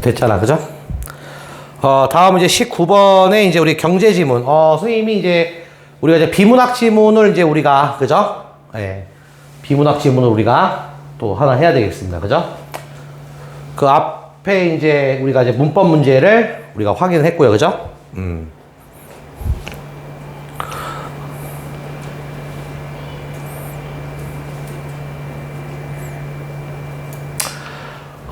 됐잖아, 그죠? 어, 다음 이제 19번에 이제 우리 경제 지문. 어, 선생님이 이제 우리가 이제 비문학 지문을 이제 우리가, 그죠? 예. 비문학 지문을 우리가 또 하나 해야 되겠습니다. 그죠? 그 앞에 이제 우리가 이제 문법 문제를 우리가 확인을 했고요. 그죠? 음.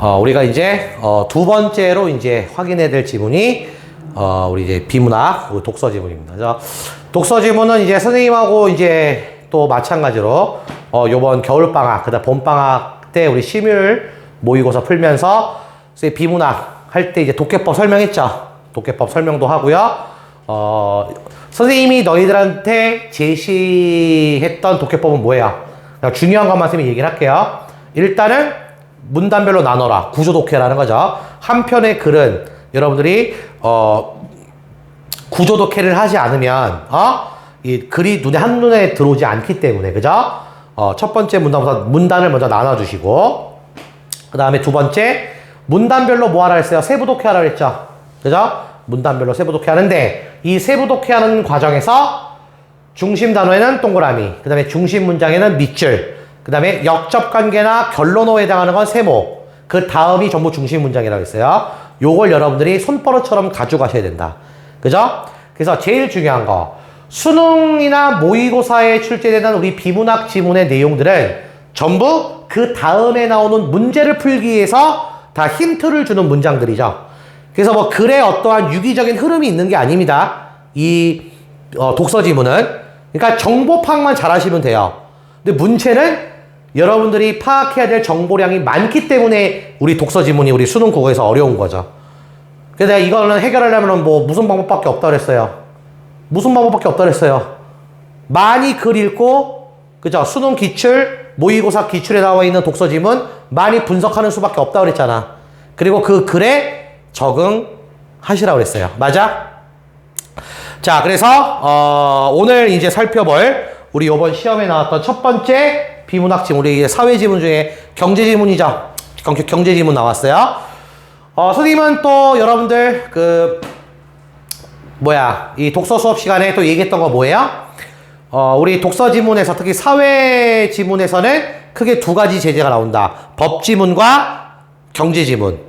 어, 우리가 이제 어, 두 번째로 이제 확인해야 될 지문이 어, 우리 이제 비문학 그 독서 지문입니다. 그래서 독서 지문은 이제 선생님하고 이제 또 마찬가지로 어, 요번 겨울 방학 그다음 봄 방학 때 우리 심율 모의고사 풀면서 비문학 할 때 이제 독해법 설명했죠. 독해법 설명도 하고요. 어, 선생님이 너희들한테 제시했던 독해법은 뭐예요? 중요한 것만 선생님이 얘기를 할게요. 일단은 문단별로 나눠라. 구조 독해라는 거죠. 한 편의 글은 여러분들이 어 구조 독해를 하지 않으면 어 이 글이 눈에 한눈에 들어오지 않기 때문에 그죠? 어 첫 번째 문단부터 문단을 먼저 나눠 주시고 그다음에 두 번째 문단별로 뭐 하라 했어요? 세부 독해하라 했죠. 그죠? 문단별로 세부 독해하는데 이 세부 독해하는 과정에서 중심 단어에는 동그라미, 그 다음에 중심 문장에는 밑줄, 그 다음에 역접 관계나 결론어에 해당하는 건 세모, 그 다음이 전부 중심 문장이라고 했어요. 요걸 여러분들이 손버릇처럼 가져가셔야 된다. 그죠? 그래서 제일 중요한 거, 수능이나 모의고사에 출제되는 우리 비문학 지문의 내용들은 전부 그 다음에 나오는 문제를 풀기 위해서 다 힌트를 주는 문장들이죠. 그래서 뭐 글에 어떠한 유기적인 흐름이 있는 게 아닙니다. 이 어, 독서 지문은. 그러니까 정보 파악만 잘하시면 돼요. 근데 문제는 여러분들이 파악해야 될 정보량이 많기 때문에 우리 독서 지문이 우리 수능 국어에서 어려운 거죠. 그래서 내가 이거는 해결하려면 뭐 무슨 방법밖에 없다 그랬어요. 무슨 방법밖에 없다 그랬어요. 많이 글 읽고 그죠? 수능 기출, 모의고사 기출에 나와 있는 독서 지문 많이 분석하는 수밖에 없다 그랬잖아. 그리고 그 글에 적응하시라고 그랬어요. 맞아? 자, 그래서 어, 오늘 이제 살펴볼 우리 이번 시험에 나왔던 첫 번째 비문학 지문, 우리 사회 지문 중에 경제 지문이죠. 경, 경제 지문 나왔어요. 어, 선생님은 또 여러분들 그 뭐야 이 독서 수업 시간에 또 얘기했던 거 뭐예요? 어, 우리 독서 지문에서 특히 사회 지문에서는 크게 두 가지 제재가 나온다. 법 지문과 경제 지문.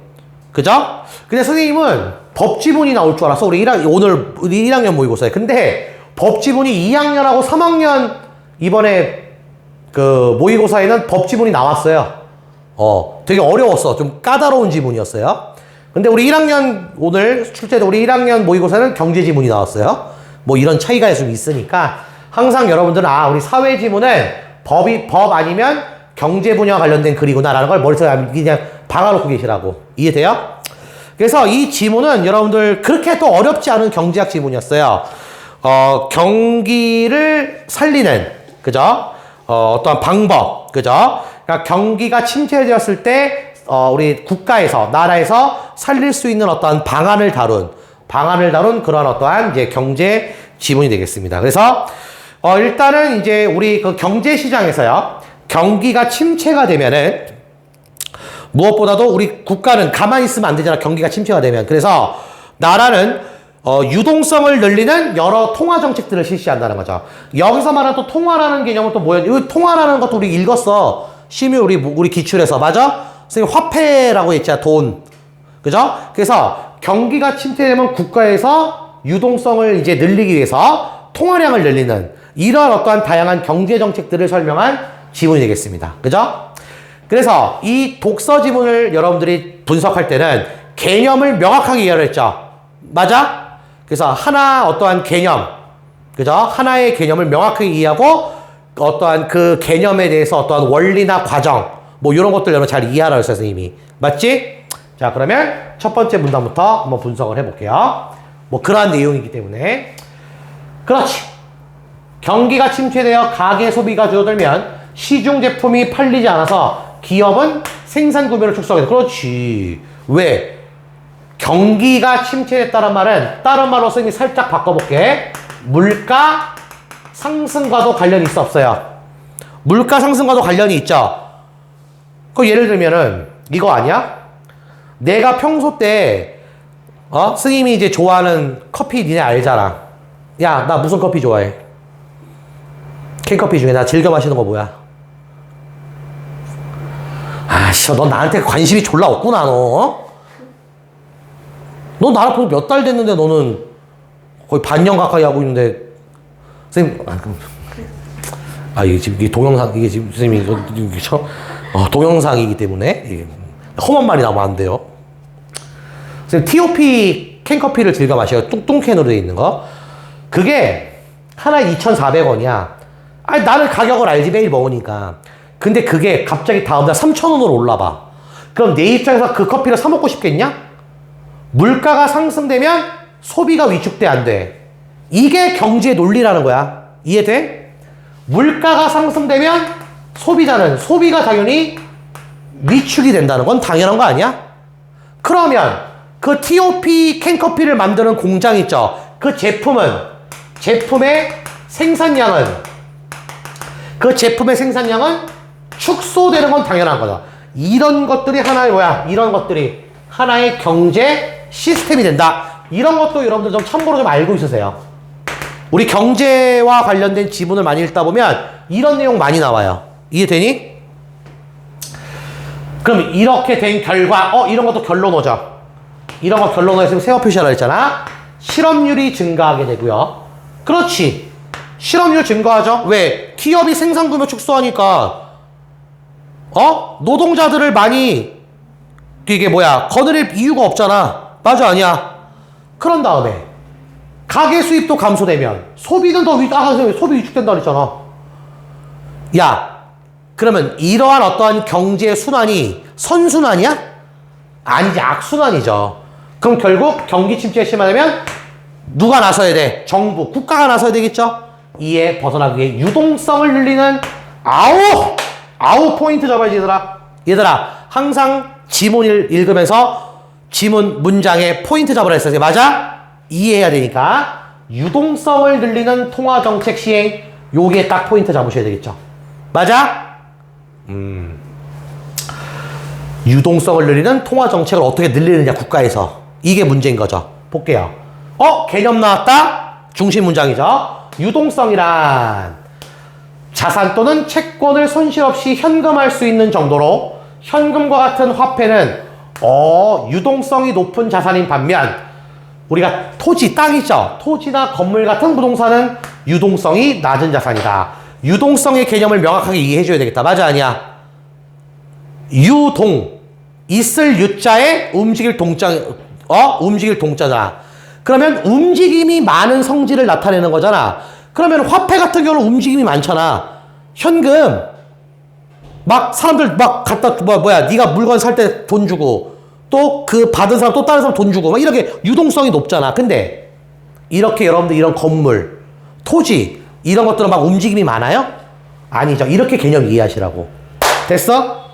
그죠? 근데 선생님은 법 지문이 나올 줄 알았어. 우리 1학, 오늘 우리 1학년 모의고사에. 근데 법 지문이 2학년하고 3학년 이번에 그 모의고사에는 법 지문이 나왔어요. 어, 되게 어려웠어. 좀 까다로운 지문이었어요. 근데 우리 1학년 오늘 출제도 우리 1학년 모의고사는 경제 지문이 나왔어요. 뭐 이런 차이가 좀 있으니까 항상 여러분들은 아, 우리 사회 지문은 법이 법 아니면 경제 분야와 관련된 글이구나라는 걸 머릿속에 그냥 박아놓고 계시라고. 이해돼요? 그래서 이 지문은 여러분들 그렇게 또 어렵지 않은 경제학 지문이었어요. 어, 경기를 살리는, 그죠? 어, 어떠한 방법, 그죠? 그러니까 경기가 침체되었을 때, 어, 우리 국가에서, 나라에서 살릴 수 있는 어떠한 방안을 다룬, 방안을 다룬 그런 어떠한 이제 경제 지문이 되겠습니다. 그래서, 어, 일단은 이제 우리 그 경제 시장에서요, 경기가 침체가 되면은, 무엇보다도 우리 국가는 가만히 있으면 안 되잖아. 경기가 침체가 되면. 그래서 나라는 어, 유동성을 늘리는 여러 통화 정책들을 실시한다는 거죠. 여기서 말하는 또 통화라는 개념은 또 뭐야? 이 통화라는 것도 우리 읽었어. 심의 우리 우리 기출에서 맞아? 선생님 화폐라고 했잖아. 돈. 그죠? 그래서 경기가 침체되면 국가에서 유동성을 이제 늘리기 위해서 통화량을 늘리는 이러한 어떠한 다양한 경제 정책들을 설명한 지문이 되겠습니다. 그죠? 그래서 이 독서 지문을 여러분들이 분석할 때는 개념을 명확하게 이해를 했죠. 맞아? 그래서 하나 어떠한 개념, 그죠? 하나의 개념을 명확하게 이해하고 어떠한 그 개념에 대해서 어떠한 원리나 과정, 뭐 이런 것들 여러분 잘 이해하라고 했어요, 선생님이. 맞지? 자, 그러면 첫 번째 문단부터 한번 분석을 해볼게요. 뭐 그러한 내용이기 때문에. 그렇지. 경기가 침체되어 가계 소비가 줄어들면 시중 제품이 팔리지 않아서 기업은 생산 구매를 축소하게 돼. 그렇지. 왜? 경기가 침체됐다는 말은 다른 말로 선생님이 살짝 바꿔볼게. 물가 상승과도 관련이 있어 없어요? 물가 상승과도 관련이 있죠. 그 예를 들면은 이거 아니야? 내가 평소 때, 어? 스님이 이제 좋아하는 커피 니네 알잖아. 야, 나 무슨 커피 좋아해? 캔커피 중에 나 즐겨 마시는 거 뭐야? 아씨, 너 나한테 관심이 졸라 없구나, 너. 어? 너 나랑 벌써 몇 달 됐는데 너는 거의 반년 가까이 하고 있는데, 선생님, 아. 아, 이게 지금 이게 동영상, 이게 지금 선생님이 이거, 저, 어, 동영상이기 때문에, 이게 험한 말이 나오면 안 돼요. 선생님, TOP 캔커피를 즐겨 마셔요. 뚱뚱캔으로 되어 있는 거. 그게 하나에 2,400원이야. 아니, 나는 가격을 알지, 매일 먹으니까. 근데 그게 갑자기 다음날 3,000원으로 올라봐. 그럼 내 입장에서 그 커피를 사 먹고 싶겠냐? 물가가 상승되면 소비가 위축돼, 안 돼. 이게 경제의 논리라는 거야. 이해돼? 물가가 상승되면 소비자는, 소비가 당연히 위축이 된다는 건 당연한 거 아니야? 그러면 그 TOP 캔커피를 만드는 공장 있죠? 그 제품은, 제품의 생산량은, 그 제품의 생산량은 축소되는 건 당연한 거다. 이런 것들이 하나의 뭐야? 이런 것들이 하나의 경제 시스템이 된다. 이런 것도 여러분들 좀 참고로 좀 알고 있으세요. 우리 경제와 관련된 지문을 많이 읽다 보면 이런 내용 많이 나와요. 이해되니? 그럼 이렇게 된 결과, 어, 이런 것도 결론 오죠. 이런 거 결론 오했으면 세워 표시하라 했잖아. 실업률이 증가하게 되고요. 그렇지. 실업률 증가하죠. 왜? 기업이 생산 규모 축소하니까 어? 노동자들을 많이 이게 뭐야 거느릴 이유가 없잖아. 맞아 아니야? 그런 다음에 가계 수입도 감소되면 소비는 더 위, 아, 소비 위축된다 그랬잖아. 야, 그러면 이러한 어떠한 경제 순환이 선순환이야? 아니지, 악순환이죠. 그럼 결국 경기 침체가 심하다면 누가 나서야 돼? 정부, 국가가 나서야 되겠죠? 이에 벗어나기 위해 유동성을 늘리는 아우! 아우 포인트 잡아야지 얘들아. 얘들아, 항상 지문을 읽으면서 지문 문장에 포인트 잡으라 했어요. 맞아? 이해해야 되니까 유동성을 늘리는 통화 정책 시행 요게 딱 포인트 잡으셔야 되겠죠. 맞아? 음. 유동성을 늘리는 통화 정책을 어떻게 늘리느냐 국가에서 이게 문제인 거죠. 볼게요. 어 개념 나왔다. 중심 문장이죠. 유동성이란 자산 또는 채권을 손실 없이 현금할 수 있는 정도로 현금과 같은 화폐는 어 유동성이 높은 자산인 반면 우리가 토지, 땅 있죠? 토지나 건물 같은 부동산은 유동성이 낮은 자산이다. 유동성의 개념을 명확하게 이해해 줘야 되겠다. 맞아, 아니야? 유동. 있을 유자에 움직일 동자, 어? 움직일 동자잖아. 그러면 움직임이 많은 성질을 나타내는 거잖아. 그러면 화폐 같은 경우는 움직임이 많잖아. 현금. 막 사람들 막 갖다, 뭐, 뭐야, 네가 물건 살 때 돈 주고, 또 그 받은 사람 또 다른 사람 돈 주고 막 이렇게 유동성이 높잖아. 근데 이렇게 여러분들 이런 건물, 토지 이런 것들은 막 움직임이 많아요? 아니죠. 이렇게 개념 이해하시라고. 됐어?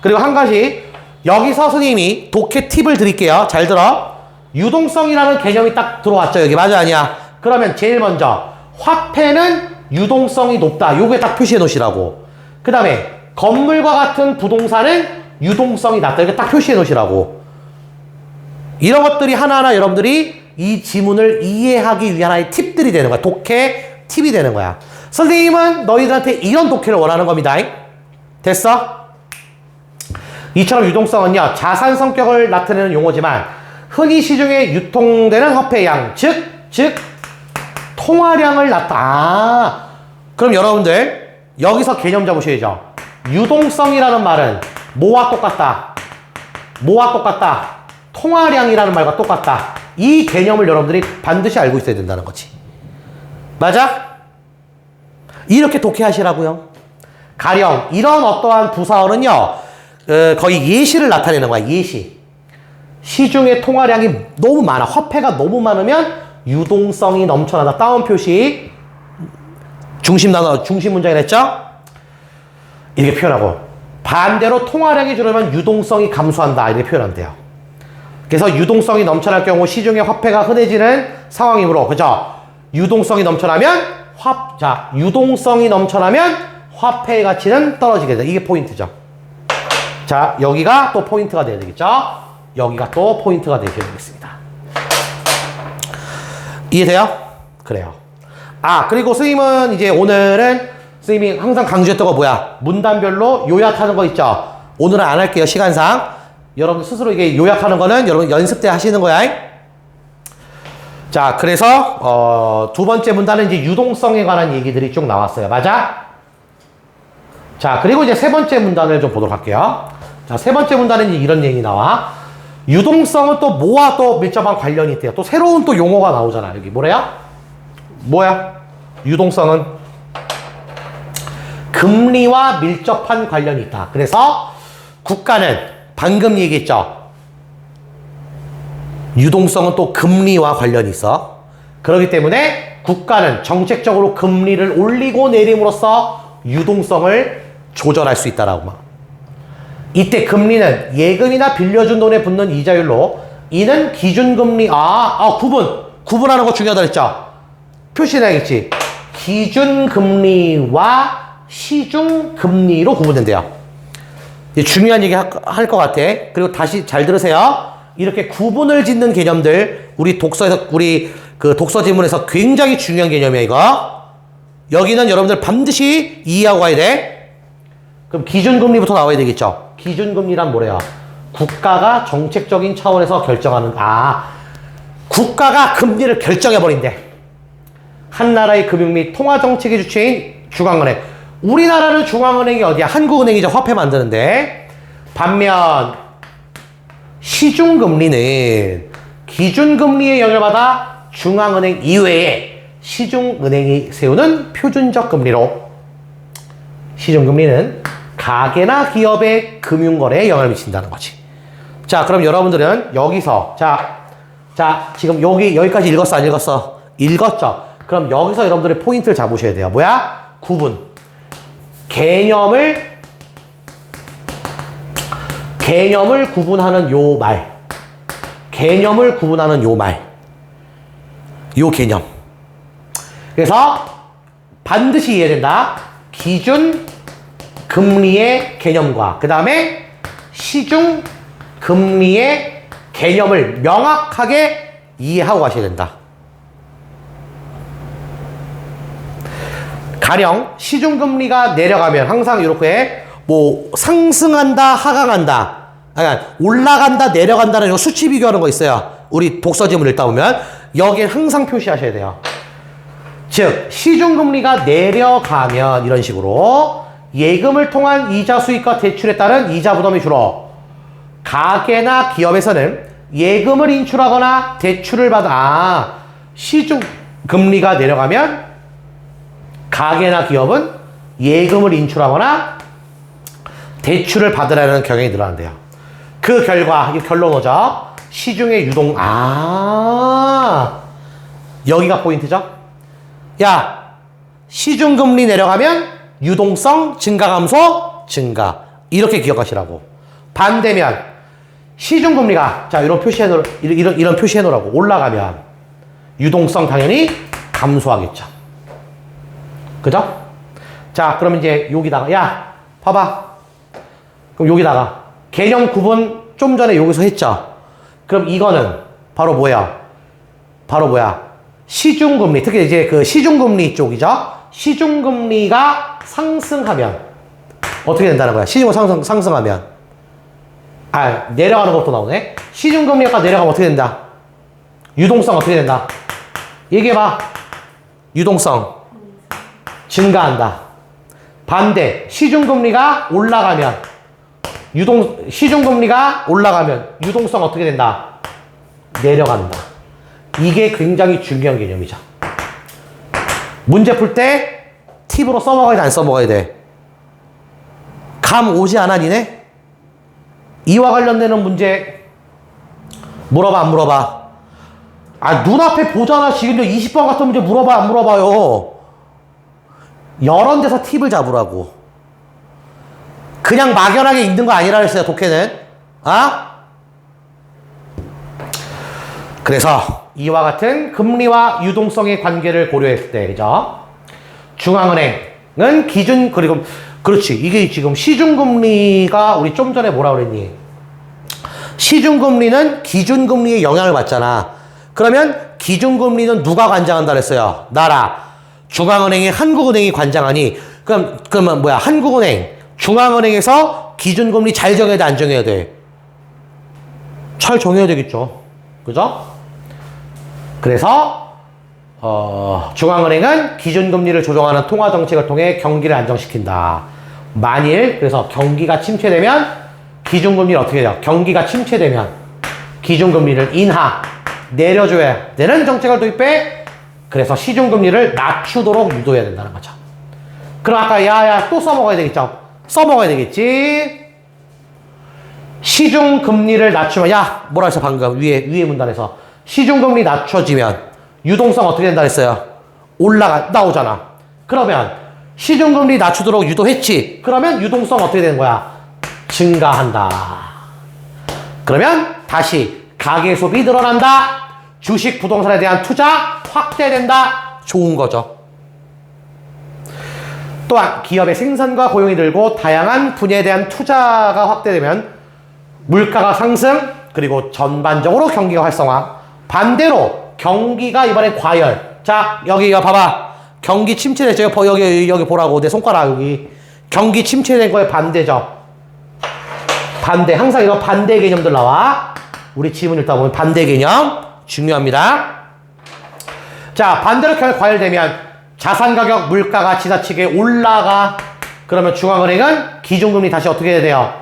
그리고 한 가지 여기서 선생님이 독해 팁을 드릴게요. 잘 들어. 유동성이라는 개념이 딱 들어왔죠. 여기 맞아 아니야? 그러면 제일 먼저 화폐는 유동성이 높다. 요게 딱 표시해 놓으시라고. 그 다음에 건물과 같은 부동산은 유동성이 낮다. 이렇게 딱 표시해 놓으시라고. 이런 것들이 하나하나 여러분들이 이 지문을 이해하기 위한 하나의 팁들이 되는 거야. 독해 팁이 되는 거야. 선생님은 너희들한테 이런 독해를 원하는 겁니다. 됐어? 이처럼 유동성은요, 자산 성격을 나타내는 용어지만 흔히 시중에 유통되는 화폐양, 즉, 즉, 통화량을 나타, 아, 그럼 여러분들, 여기서 개념 잡으셔야죠. 유동성이라는 말은 뭐와 똑같다? 뭐와 똑같다? 통화량이라는 말과 똑같다. 이 개념을 여러분들이 반드시 알고 있어야 된다는 거지. 맞아? 이렇게 독해하시라고요. 가령 이런 어떠한 부사어는요, 어, 거의 예시를 나타내는 거야. 예시. 시중의 통화량이 너무 많아. 화폐가 너무 많으면 유동성이 넘쳐나다. 다운 표시. 중심 단어, 중심 문장이 했죠? 이렇게 표현하고. 반대로 통화량이 줄으면 유동성이 감소한다. 이렇게 표현한대요. 그래서 유동성이 넘쳐날 경우 시중의 화폐가 흔해지는 상황이므로, 그죠? 유동성이 넘쳐나면 화, 자, 유동성이 넘쳐나면 화폐의 가치는 떨어지게 된다. 이게 포인트죠. 자, 여기가 또 포인트가 돼야 되겠죠? 여기가 또 포인트가 되겠습니다. 이해돼요? 그래요. 아, 그리고 스님은 이제 오늘은 스님이 항상 강조했던 거 뭐야? 문단별로 요약하는 거 있죠? 오늘은 안 할게요, 시간상. 여러분 스스로 이게 요약하는 거는 여러분 연습 때 하시는 거야. 자, 그래서, 어, 두 번째 문단은 이제 유동성에 관한 얘기들이 쭉 나왔어요. 맞아? 자, 그리고 이제 세 번째 문단을 좀 보도록 할게요. 자, 세 번째 문단은 이런 얘기 나와. 유동성은 또 뭐와 또 밀접한 관련이 있대요. 또 새로운 또 용어가 나오잖아. 여기 뭐래요? 뭐야? 유동성은 금리와 밀접한 관련이 있다. 그래서 국가는 방금 얘기했죠. 유동성은 또 금리와 관련이 있어. 그렇기 때문에 국가는 정책적으로 금리를 올리고 내림으로써 유동성을 조절할 수 있다라고 막. 이때 금리는 예금이나 빌려준 돈에 붙는 이자율로 이는 기준금리 아, 아 구분 구분하는 거 중요하다 했죠 표시해야겠지 기준금리와 시중 금리로 구분된대요. 이게 중요한 얘기 할 것 같아. 그리고 다시 잘 들으세요. 이렇게 구분을 짓는 개념들 우리 독서에서 우리 그 독서 지문에서 굉장히 중요한 개념이야 이거. 여기는 여러분들 반드시 이해하고 가야 돼. 그럼 기준금리부터 나와야 되겠죠? 기준금리란 뭐래요? 국가가 정책적인 차원에서 결정하는 아 국가가 금리를 결정해 버린대. 한 나라의 금융 및 통화 정책의 주체인 중앙은행 우리나라는 중앙은행이 어디야? 한국은행이죠 화폐 만드는데 반면 시중금리는 기준금리의 영향을 받아 중앙은행 이외에 시중은행이 세우는 표준적 금리로 시중금리는 가계나 기업의 금융거래에 영향을 미친다는 거지. 자, 그럼 여러분들은 여기서, 자, 자, 지금 여기, 여기까지 읽었어, 안 읽었어? 읽었죠? 그럼 여기서 여러분들이 포인트를 잡으셔야 돼요. 뭐야? 구분. 개념을, 개념을 구분하는 요 말. 개념을 구분하는 요 말. 요 개념. 그래서 반드시 이해해야 된다. 기준, 금리의 개념과 그 다음에 시중 금리의 개념을 명확하게 이해하고 가셔야 된다. 가령 시중금리가 내려가면 항상 이렇게 뭐 상승한다 하강한다 아니 올라간다 내려간다는 요 수치 비교하는 거 있어요. 우리 독서지문 읽다 보면 여기에 항상 표시하셔야 돼요. 즉 시중금리가 내려가면 이런 식으로 예금을 통한 이자 수익과 대출에 따른 이자 부담이 줄어. 가계나 기업에서는 예금을 인출하거나 대출을 받아 아, 시중 금리가 내려가면 가계나 기업은 예금을 인출하거나 대출을 받으라는 경향이 늘어난대요. 그 결과 이 결론 오죠. 시중의 유동 아 여기가 포인트죠. 야 시중 금리 내려가면 유동성 증가 감소 증가 이렇게 기억하시라고 반대면 시중금리가 자 이런 표시해 놓 이런 이런 표시해 놓으라고 올라가면 유동성 당연히 감소하겠죠 그죠? 자 그럼 이제 여기다가 야 봐봐. 그럼 여기다가 개념 구분 좀 전에 여기서 했죠? 그럼 이거는 바로 뭐야? 바로 뭐야? 시중금리. 특히 이제 그 시중금리 쪽이죠? 시중금리가 상승하면 어떻게 된다는 거야? 시중금 상승, 상승하면. 아 내려가는 것도 나오네. 시중금리가 내려가면 어떻게 된다? 유동성 어떻게 된다? 얘기해봐. 유동성 증가한다 반대 시중금리가 올라가면 유동 시중금리가 올라가면 유동성 어떻게 된다? 내려간다 이게 굉장히 중요한 개념이죠 문제 풀 때 팁으로 써먹어야 돼, 안 써먹어야 돼? 감 오지 않아, 니네? 이와 관련되는 문제 물어봐, 안 물어봐? 아, 눈앞에 보잖아. 지금 20번 같은 문제 물어봐, 안 물어봐요? 여러 데서 팁을 잡으라고. 그냥 막연하게 있는 거 아니라 그랬어요, 독해는. 아? 그래서 이와 같은 금리와 유동성의 관계를 고려했을 때, 그죠? 중앙은행은 기준, 그리고, 그렇지. 이게 지금 시중금리가 우리 좀 전에 뭐라 그랬니? 시중금리는 기준금리의 영향을 받잖아. 그러면 기준금리는 누가 관장한다 그랬어요? 나라. 중앙은행이 한국은행이 관장하니 그럼 그러면 뭐야? 한국은행, 중앙은행에서 기준금리 잘 정해야 돼, 안 정해야 돼? 잘 정해야 되겠죠. 그죠? 그래서 어, 중앙은행은 기준금리를 조정하는 통화 정책을 통해 경기를 안정시킨다. 만일 그래서 경기가 침체되면 기준금리를 어떻게 해요? 경기가 침체되면 기준금리를 인하 내려줘야 되는 정책을 도입해 그래서 시중금리를 낮추도록 유도해야 된다는 거죠. 그럼 아까 야야 또 써먹어야 되겠죠? 써먹어야 되겠지? 시중금리를 낮추면 야 뭐라 했어 방금 위에 위에 문단에서 시중금리 낮춰지면 유동성 어떻게 된다 했어요? 올라가 나오잖아. 그러면 시중금리 낮추도록 유도했지. 그러면 유동성 어떻게 되는 거야? 증가한다. 그러면 다시 가계 소비 늘어난다. 주식 부동산에 대한 투자 확대된다. 좋은 거죠. 또한 기업의 생산과 고용이 늘고 다양한 분야에 대한 투자가 확대되면 물가가 상승 그리고 전반적으로 경기가 활성화. 반대로 경기가 이번에 과열. 자 여기 이거 봐봐. 경기 침체됐죠 여기, 여기 여기 보라고. 내 손가락 여기. 경기 침체된 거에 반대죠. 반대. 항상 이거 반대 개념들 나와. 우리 지문 읽다 보면 반대 개념 중요합니다 자 반대로 과열되면 자산 가격 물가가 지나치게 올라가 그러면 중앙은행은 기준금리 다시 어떻게 해야 돼요?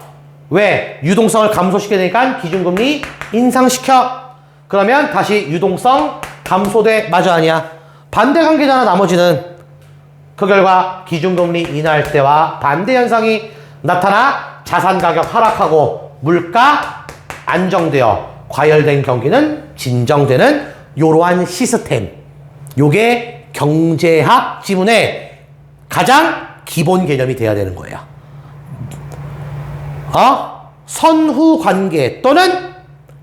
왜? 유동성을 감소시켜야 되니까 기준금리 인상시켜. 그러면 다시 유동성 감소돼. 맞아, 아니야? 반대 관계잖아, 나머지는. 그 결과 기준금리 인하할 때와 반대 현상이 나타나 자산 가격 하락하고 물가 안정되어 과열된 경기는 진정되는 이러한 시스템. 요게 경제학 지문의 가장 기본 개념이 돼야 되는 거예요. 어? 선후 관계 또는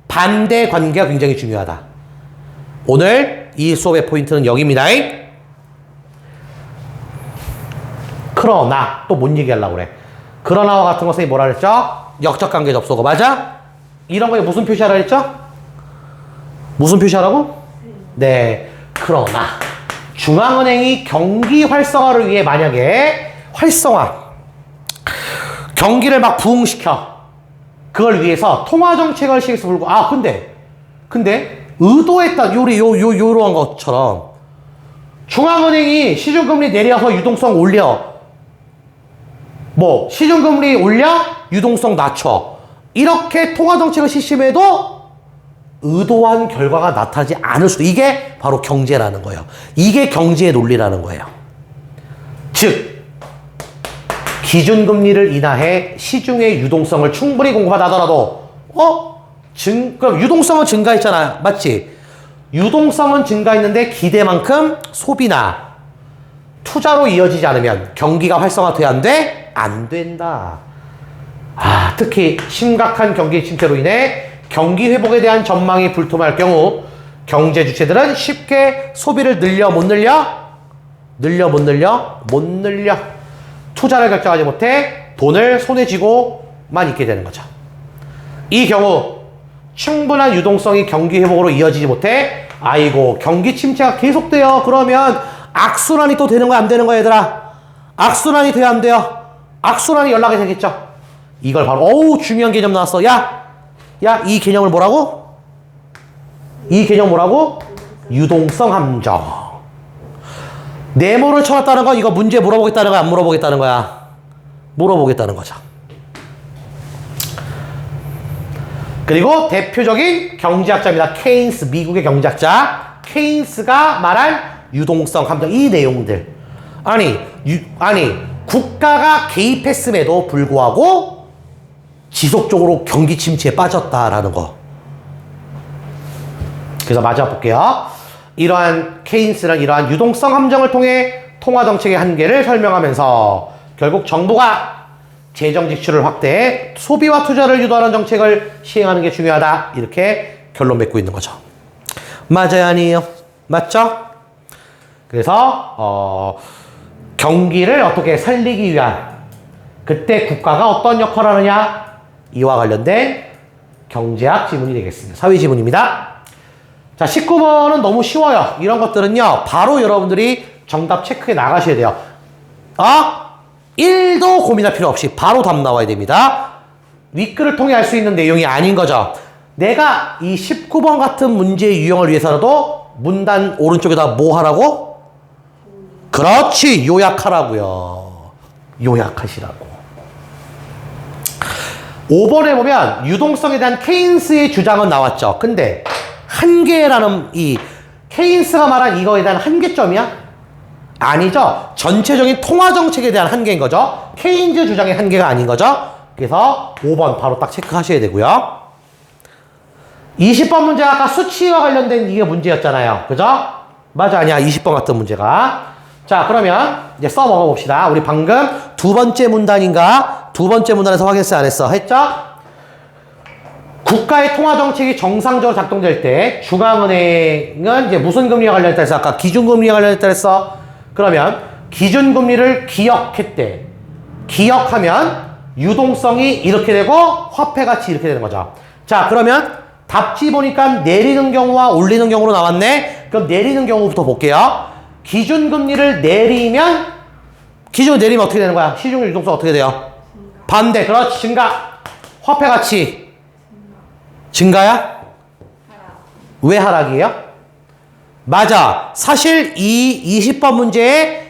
반대 관계가 굉장히 중요하다. 오늘 이 수업의 포인트는 여기입니다. 그러나 또 뭔 얘기하려고 그래? 그러나와 같은 것은 뭐라 그랬죠? 역적 관계 접속어 맞아? 이런 거에 무슨 표시하라 그랬죠? 무슨 표시하라고? 네. 그러나 중앙은행이 경기 활성화를 위해 만약에 활성화 경기를 막 부흥시켜. 그걸 위해서 통화 정책을 시행해서 불고 아 근데 근데 의도했다 요리 요 요 요러한 것처럼 중앙은행이 시중금리 내려서 유동성 올려 뭐 시중금리 올려 유동성 낮춰 이렇게 통화 정책을 실시해도 의도한 결과가 나타나지 않을 수도 이게 바로 경제라는 거예요. 이게 경제의 논리라는 거예요. 즉 기준금리를 인하해 시중의 유동성을 충분히 공급하다 하더라도 어? 증, 그럼 유동성은 증가했잖아. 맞지? 유동성은 증가했는데 기대만큼 소비나 투자로 이어지지 않으면 경기가 활성화돼야 안 돼? 안 된다. 아, 특히 심각한 경기 침체로 인해 경기 회복에 대한 전망이 불투명할 경우 경제 주체들은 쉽게 소비를 늘려 못 늘려? 늘려 못 늘려? 못 늘려. 투자를 결정하지 못해 돈을 손에 쥐고만 있게 되는 거죠. 이 경우 충분한 유동성이 경기 회복으로 이어지지 못해 아이고 경기 침체가 계속돼요. 그러면 악순환이 또 되는 거야 안 되는 거야 얘들아? 악순환이 돼야 안 돼요? 악순환이 연락이 되겠죠. 이걸 바로 어우 중요한 개념 나왔어. 야, 야 이 개념을 뭐라고? 이 개념 뭐라고? 유동성 함정. 네모를 쳐놨다는 건 이거 문제 물어보겠다는 거야, 안 물어보겠다는 거야? 물어보겠다는 거죠. 그리고 대표적인 경제학자입니다. 케인스, 미국의 경제학자. 케인스가 말한 유동성 함정, 이 내용들. 아니, 유, 아니, 국가가 개입했음에도 불구하고 지속적으로 경기 침체에 빠졌다라는 거. 그래서 마저 볼게요. 이러한 케인스는 이러한 유동성 함정을 통해 통화 정책의 한계를 설명하면서 결국 정부가 재정 지출을 확대해 소비와 투자를 유도하는 정책을 시행하는 게 중요하다. 이렇게 결론 맺고 있는 거죠. 맞아요, 아니에요? 맞죠? 그래서 어, 경기를 어떻게 살리기 위한 그때 국가가 어떤 역할을 하느냐 이와 관련된 경제학 지문이 되겠습니다. 사회 지문입니다. 자, 19번은 너무 쉬워요. 이런 것들은요, 바로 여러분들이 정답 체크해 나가셔야 돼요. 아, 1도 고민할 필요 없이 바로 답 나와야 됩니다. 윗글을 통해 알 수 있는 내용이 아닌 거죠. 내가 이 19번 같은 문제의 유형을 위해서라도 문단 오른쪽에다 뭐 하라고? 그렇지, 요약하라고요. 요약하시라고. 5번에 보면 유동성에 대한 케인스의 주장은 나왔죠. 근데 한계라는 이 케인스가 말한 이거에 대한 한계점이야? 아니죠. 전체적인 통화 정책에 대한 한계인 거죠. 케인즈 주장의 한계가 아닌 거죠. 그래서 5번 바로 딱 체크하셔야 되고요. 20번 문제 아까 수치와 관련된 이게 문제였잖아요. 그죠? 맞아 아니야. 20번 같은 문제가. 자, 그러면 이제 써 먹어 봅시다. 우리 방금 두 번째 문단인가? 두 번째 문단에서 확인했어 안 했어? 했죠? 국가의 통화 정책이 정상적으로 작동될 때 중앙은행은 이제 무슨 금리와 관련했다 했어? 아까 기준금리와 관련했다 했어? 그러면 기준금리를 기억했대. 기억하면 유동성이 이렇게 되고 화폐 가치 이렇게 되는 거죠. 자, 그러면 답지 보니까 내리는 경우와 올리는 경우로 나왔네. 그럼 내리는 경우부터 볼게요. 기준금리를 내리면 기준을 내리면 어떻게 되는 거야? 시중의 유동성 어떻게 돼요? 반대. 그렇지. 증가. 화폐 가치 증가야? 왜 하락이에요? 맞아. 사실 이 20번 문제의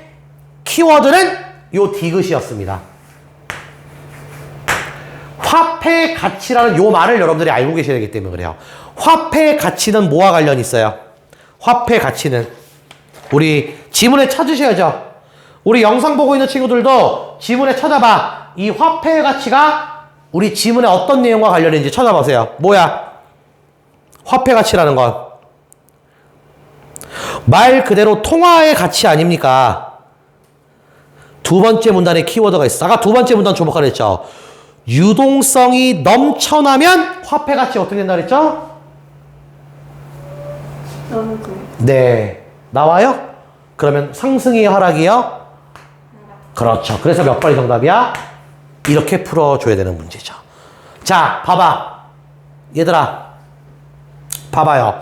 키워드는 요 디귿이었습니다. 화폐 가치라는 요 말을 여러분들이 알고 계셔야 되기 때문에 그래요. 화폐 가치는 뭐와 관련이 있어요? 화폐 가치는 우리 지문에 찾으셔야죠. 우리 영상 보고 있는 친구들도 지문에 찾아봐. 이 화폐 가치가 우리 지문에 어떤 내용과 관련인지 찾아보세요. 뭐야? 화폐 가치라는 건 말 그대로 통화의 가치 아닙니까? 두 번째 문단에 키워드가 있어. 아까 두 번째 문단 주목하라 했죠. 유동성이 넘쳐나면 화폐 가치 어떻게 된다 그랬죠? 네. 나와요? 그러면 상승이에요, 하락이요? 그렇죠. 그래서 몇 번이 정답이야? 이렇게 풀어줘야 되는 문제죠. 자, 봐봐. 얘들아. 봐봐요.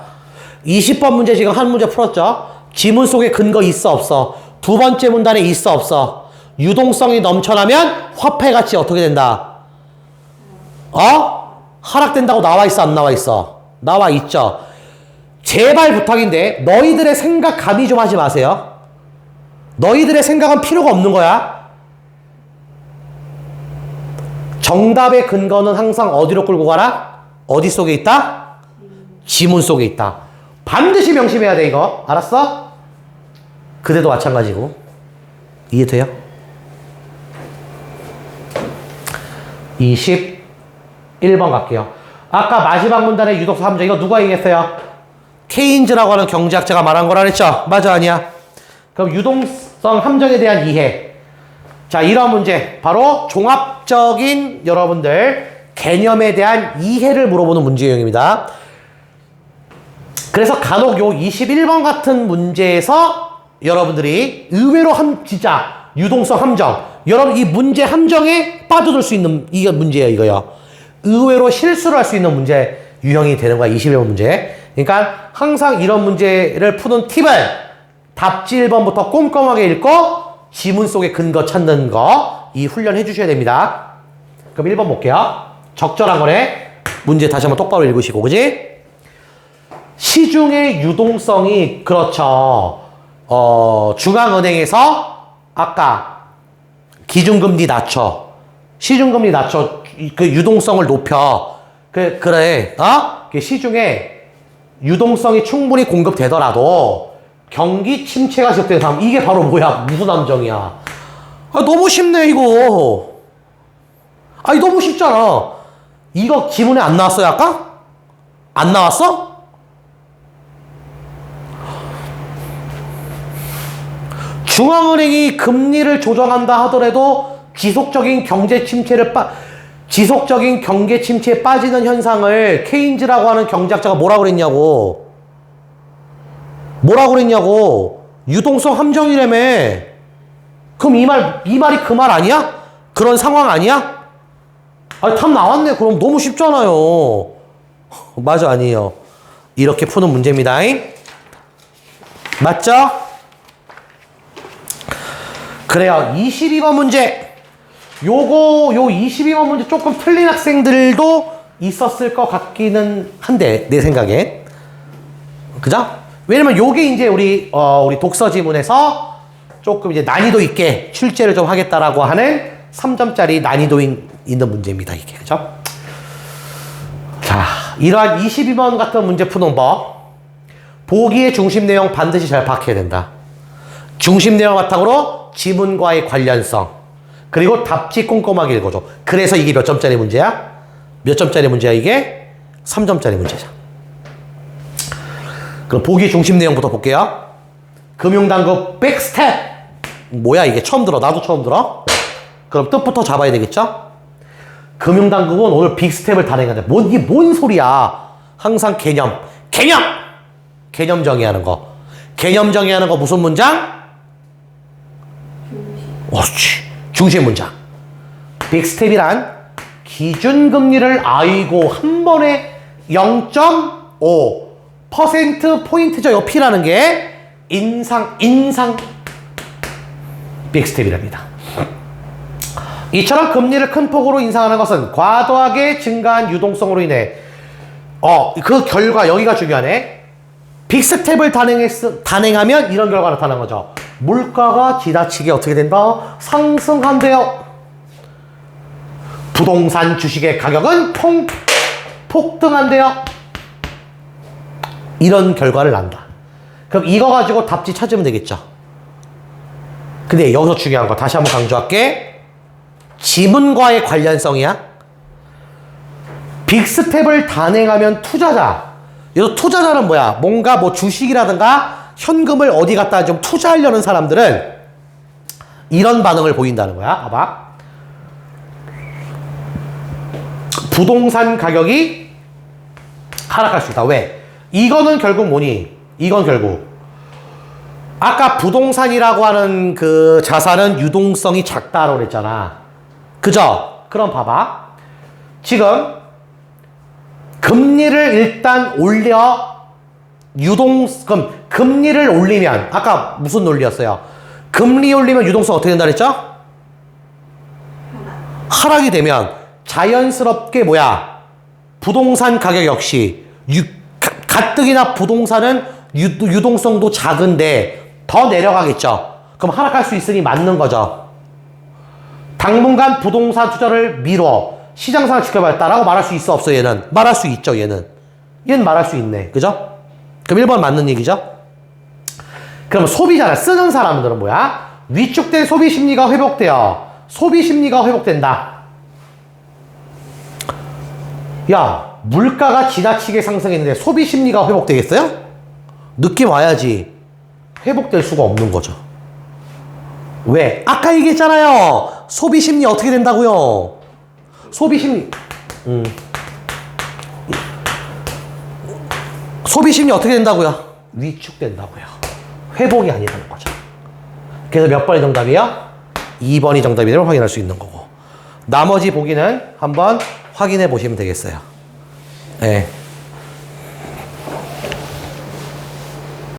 20번 문제 지금 한 문제 풀었죠? 지문 속에 근거 있어, 없어? 두 번째 문단에 있어, 없어? 유동성이 넘쳐나면 화폐 가치 어떻게 된다? 어? 하락된다고 나와 있어, 안 나와 있어? 나와 있죠. 제발 부탁인데 너희들의 생각 가미 좀 하지 마세요. 너희들의 생각은 필요가 없는 거야. 정답의 근거는 항상 어디로 끌고 가라? 어디 속에 있다? 지문 속에 있다. 반드시 명심해야 돼 이거. 알았어? 그대도 마찬가지고. 이해돼요? 21번 갈게요. 아까 마지막 문단의 유독수 함정 이거 누가 얘기했어요? 케인즈라고 하는 경제학자가 말한 거라 그랬죠? 맞아 아니야? 그럼 유동성 함정에 대한 이해. 자, 이런 문제. 바로 종합적인 여러분들 개념에 대한 이해를 물어보는 문제 유형입니다. 그래서 간혹 요 21번 같은 문제에서 여러분들이 의외로 함, 진짜 유동성 함정. 여러분 이 문제 함정에 빠져들 수 있는 이게 문제예요, 이거요. 의외로 실수를 할 수 있는 문제 유형이 되는 거야, 21번 문제. 그러니까 항상 이런 문제를 푸는 팁은 답지 1번부터 꼼꼼하게 읽고 지문 속에 근거 찾는 거 이 훈련 해 주셔야 됩니다. 그럼 1번 볼게요. 적절한 거네. 문제 다시 한번 똑바로 읽으시고, 그지? 시중의 유동성이 그렇죠. 어, 중앙은행에서 아까 기준금리 낮춰. 시중금리 낮춰. 그 유동성을 높여. 그, 그래. 어? 그 시중에 유동성이 충분히 공급되더라도 경기 침체가 시작되는 상황. 이게 바로 뭐야? 무슨 함정이야? 아, 너무 쉽네, 이거. 아니, 너무 쉽잖아. 이거 지문에 안 나왔어요, 아까? 안 나왔어? 중앙은행이 금리를 조정한다 하더라도 지속적인 경제 침체를 빠, 지속적인 경제 침체에 빠지는 현상을 케인즈라고 하는 경제학자가 뭐라고 그랬냐고. 뭐라고 그랬냐고. 유동성 함정이라며. 그럼 이 말, 이 말이 그 말 아니야? 그런 상황 아니야? 아니, 답 나왔네. 그럼 너무 쉽잖아요. 맞아, 아니에요. 이렇게 푸는 문제입니다. 맞죠? 그래요. 22번 문제. 요거, 요 22번 문제 조금 틀린 학생들도 있었을 것 같기는 한데, 내 생각에. 그죠? 왜냐면 요게 이제 우리, 어, 우리 독서 지문에서 조금 이제 난이도 있게 출제를 좀 하겠다라고 하는 3점짜리 난이도 인- 있는 문제입니다. 이게. 그죠? 자, 이러한 22번 같은 문제 푸는 법. 보기의 중심 내용 반드시 잘 파악해야 된다. 중심 내용 바탕으로 지문과의 관련성. 그리고 답지 꼼꼼하게 읽어줘. 그래서 이게 몇 점짜리 문제야? 몇 점짜리 문제야, 이게? 3점짜리 문제죠. 그럼 보기 중심 내용부터 볼게요. 금융당국 백스텝. 뭐야, 이게 처음 들어. 나도 처음 들어. 그럼 뜻부터 잡아야 되겠죠? 금융당국은 오늘 빅스텝을 단행한다. 뭔, 이게 뭔 소리야? 항상 개념. 개념! 개념 정의하는 거. 개념 정의하는 거 무슨 문장? 옳지. 중심 문장. 빅스텝이란 기준금리를 아이고 한 번에 0.5% 포인트죠. 옆이라는 게 인상, 인상 빅스텝이랍니다. 이처럼 금리를 큰 폭으로 인상하는 것은 과도하게 증가한 유동성으로 인해 어, 그 결과 여기가 중요하네. 빅스텝을 단행했, 단행하면 이런 결과가 나타나는 거죠. 물가가 지나치게 어떻게 된다? 상승한대요. 부동산 주식의 가격은 통, 폭등한대요. 이런 결과를 난다. 그럼 이거 가지고 답지 찾으면 되겠죠. 근데 여기서 중요한 거 다시 한번 강조할게. 지문과의 관련성이야. 빅스텝을 단행하면 투자자. 여기서 투자자는 뭐야? 뭔가 뭐 주식이라든가 현금을 어디 갖다 좀 투자하려는 사람들은 이런 반응을 보인다는 거야. 봐봐. 부동산 가격이 하락할 수 있다. 왜? 이거는 결국 뭐니? 이건 결국 아까 부동산이라고 하는 그 자산은 유동성이 작다라고 그랬잖아. 그죠? 그럼 봐봐. 지금 금리를 일단 올려 유동 그럼 금리를 올리면 아까 무슨 논리였어요? 금리 올리면 유동성 어떻게 된다 그랬죠? 하락이 되면 자연스럽게 뭐야? 부동산 가격 역시 유, 가, 가뜩이나 부동산은 유, 유동성도 작은데 더 내려가겠죠. 그럼 하락할 수 있으니 맞는 거죠. 당분간 부동산 투자를 미뤄 시장 상황 지켜봐야겠다라고 말할 수 있어 없어 얘는 말할 수 있죠 얘는 얘는 말할 수 있네 그죠? 그럼 1번 맞는 얘기죠? 그럼 소비자를 쓰는 사람들은 뭐야? 위축된 소비 심리가 회복되어 소비 심리가 회복된다 야 물가가 지나치게 상승했는데 소비 심리가 회복되겠어요? 느낌 와야지 회복될 수가 없는 거죠 왜? 아까 얘기했잖아요. 소비 심리 어떻게 된다고요? 소비 심리. 음. 소비 심리 어떻게 된다고요? 위축된다고요. 회복이 아니라는 거죠. 그래서 몇 번이 정답이야? 2번이 정답이라고 확인할 수 있는 거고. 나머지 보기는 한번 확인해 보시면 되겠어요. 네.